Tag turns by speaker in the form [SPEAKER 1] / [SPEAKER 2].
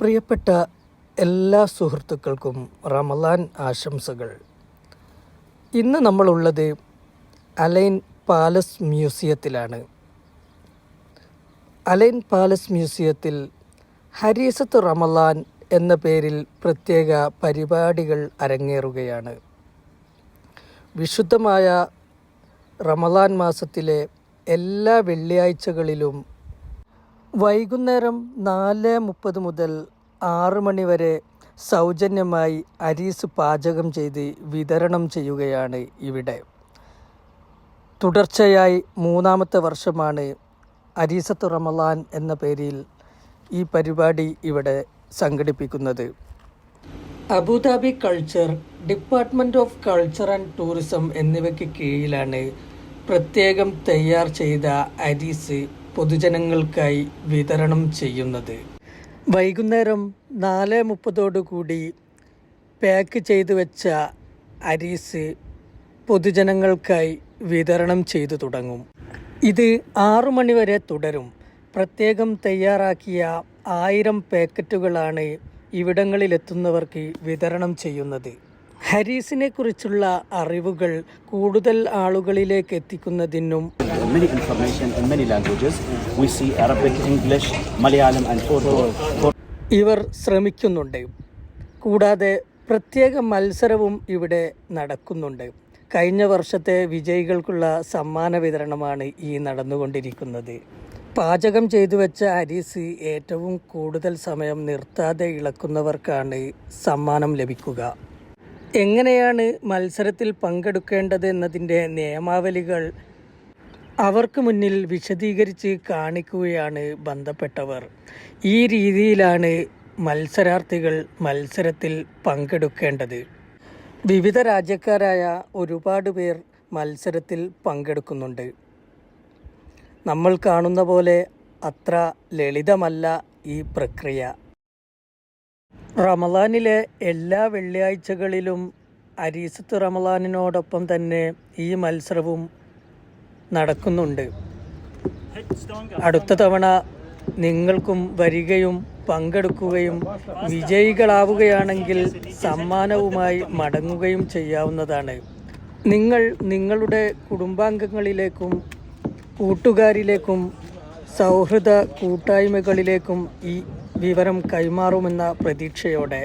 [SPEAKER 1] പ്രിയപ്പെട്ട എല്ലാ സുഹൃത്തുക്കൾക്കും റമലാൻ ആശംസകൾ. ഇന്ന് നമ്മളുള്ളത് അലൈൻ പാലസ് മ്യൂസിയത്തിലാണ്. അലൈൻ പാലസ് മ്യൂസിയത്തിൽ ഹരീസത്ത് റമലാൻ എന്ന പേരിൽ പ്രത്യേക പരിപാടികൾ അരങ്ങേറുകയാണ്. വിശുദ്ധമായ റമലാൻ മാസത്തിലെ എല്ലാ വെള്ളിയാഴ്ചകളിലും വൈകുന്നേരം നാല് മുപ്പത് മുതൽ ആറ് മണി വരെ സൗജന്യമായി അരീസ് പാചകം ചെയ്ത് വിതരണം ചെയ്യുകയാണ് ഇവിടെ. തുടർച്ചയായി മൂന്നാമത്തെ വർഷമാണ് അരീസത്ത് റമലാൻ എന്ന പേരിൽ ഈ പരിപാടി ഇവിടെ സംഘടിപ്പിക്കുന്നത്. Abu Dhabi culture Department of Culture and Tourism എന്നിവയ്ക്ക് കീഴിലാണ് പ്രത്യേകം തയ്യാർ ചെയ്ത അരീസ് പൊതുജനങ്ങൾക്കായി വിതരണം ചെയ്യുന്നത്. വൈകുന്നേരം നാല് മുപ്പതോടുകൂടി പാക്ക് ചെയ്തു വെച്ച അരീസ് പൊതുജനങ്ങൾക്കായി വിതരണം ചെയ്തു തുടങ്ങും. ഇത് ആറു മണിവരെ തുടരും. പ്രത്യേകം തയ്യാറാക്കിയ ആയിരം പാക്കറ്റുകളാണ് ഇവിടങ്ങളിലെത്തുന്നവർക്ക് വിതരണം ചെയ്യുന്നത്. ഹരീസിനെ കുറിച്ചുള്ള അറിവുകൾ കൂടുതൽ ആളുകളിലേക്ക് എത്തിക്കുന്നതിനും
[SPEAKER 2] many information in many languages. We see Arabic, English, Malayalam, and Urdu.
[SPEAKER 1] ഇവർ ശ്രമിക്കുന്നുണ്ട് കൂടാതെ പ്രത്യേക മത്സരവും ഇവിടെ നടക്കുന്നുണ്ട് കഴിഞ്ഞ വർഷത്തെ വിജയികൾക്കുള്ള സമ്മാന വിതരണമാണ് ഈ നടന്നുകൊണ്ടിരിക്കുന്നത് പാചകം ചെയ്തു വെച്ച അരീസ് ഏറ്റവും കൂടുതൽ സമയം നിർത്താതെ ഇളക്കുന്നവർക്കാണ് സമ്മാനം ലഭിക്കുക എങ്ങനെയാണ് മത്സരത്തിൽ പങ്കെടുക്കേണ്ടത് എന്നതിന്റെ നിയമാവലികൾ അവർക്ക് മുന്നിൽ വിശദീകരിച്ച് കാണിക്കുകയാണ് ബന്ധപ്പെട്ടവർ. ഈ രീതിയിലാണ് മത്സരാർത്ഥികൾ മത്സരത്തിൽ പങ്കെടുക്കേണ്ടത്. വിവിധ രാജ്യക്കാരായ ഒരുപാട് പേർ മത്സരത്തിൽ പങ്കെടുക്കുന്നുണ്ട്. നമ്മൾ കാണുന്ന പോലെ അത്ര ലളിതമല്ല ഈ പ്രക്രിയ. റമലാനിലെ എല്ലാ വെള്ളിയാഴ്ചകളിലും അരീസത്ത് റമലാനിനോടൊപ്പം തന്നെ ഈ മത്സരവും നടക്കുന്നുണ്ട്. അടുത്ത തവണ നിങ്ങൾക്കും വരികയും പങ്കെടുക്കുകയും വിജയികളാവുകയാണെങ്കിൽ സമ്മാനവുമായി മടങ്ങുകയും ചെയ്യാവുന്നതാണ്. നിങ്ങൾ നിങ്ങളുടെ കുടുംബാംഗങ്ങളിലേക്കും കൂട്ടുകാരിലേക്കും സൗഹൃദ കൂട്ടായ്മകളിലേക്കും ഈ വിവരം കൈമാറുമെന്ന പ്രതീക്ഷയോടെ